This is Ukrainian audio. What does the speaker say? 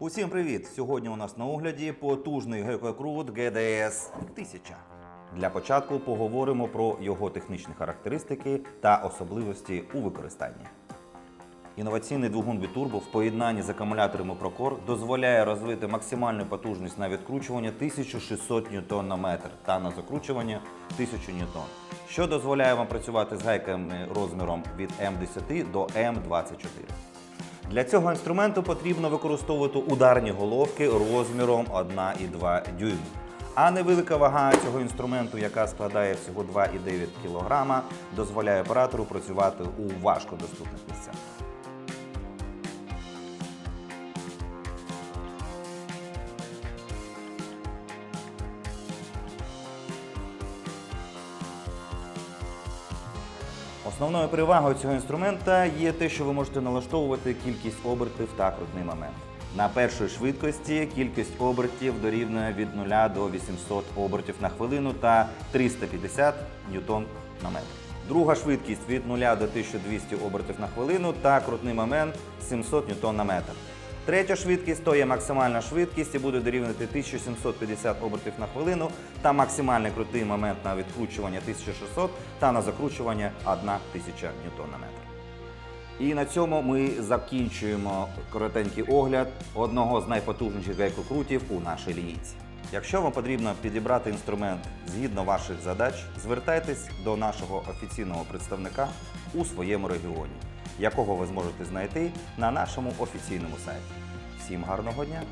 Усім привіт! Сьогодні у нас на огляді потужний гекокрут GDS 1000. Для початку поговоримо про його технічні характеристики та особливості у використанні. Інноваційний двигун від турбо в поєднанні з акумуляторами Procore дозволяє розвити максимальну потужність на відкручування 1600 Нм на метр та на закручування 1000 Н, що дозволяє вам працювати з гайками розміром від М10 до М24. Для цього інструменту потрібно використовувати ударні головки розміром 1,2 дюйм. А невелика вага цього інструменту, яка складає всього 2,9 кг, дозволяє оператору працювати у важкодоступних місцях. Основною перевагою цього інструмента є те, що ви можете налаштовувати кількість обертів та крутний момент. На першій швидкості кількість обертів дорівнює від 0 до 800 обертів на хвилину та 350 ньютон на метр. Друга швидкість від 0 до 1200 обертів на хвилину та крутний момент 700 ньютон на метр. Третя швидкість то є максимальна швидкість і буде дорівнювати 1750 обертів на хвилину та максимальний крутий момент на відкручування 1600 та на закручування 1000 ньютон на метр. І на цьому ми закінчуємо коротенький огляд одного з найпотужніших гайкокрутів у нашій лінійці. Якщо вам потрібно підібрати інструмент згідно ваших задач, звертайтесь до нашого офіційного представника у своєму регіоні, якого ви зможете знайти на нашому офіційному сайті. Всім гарного дня!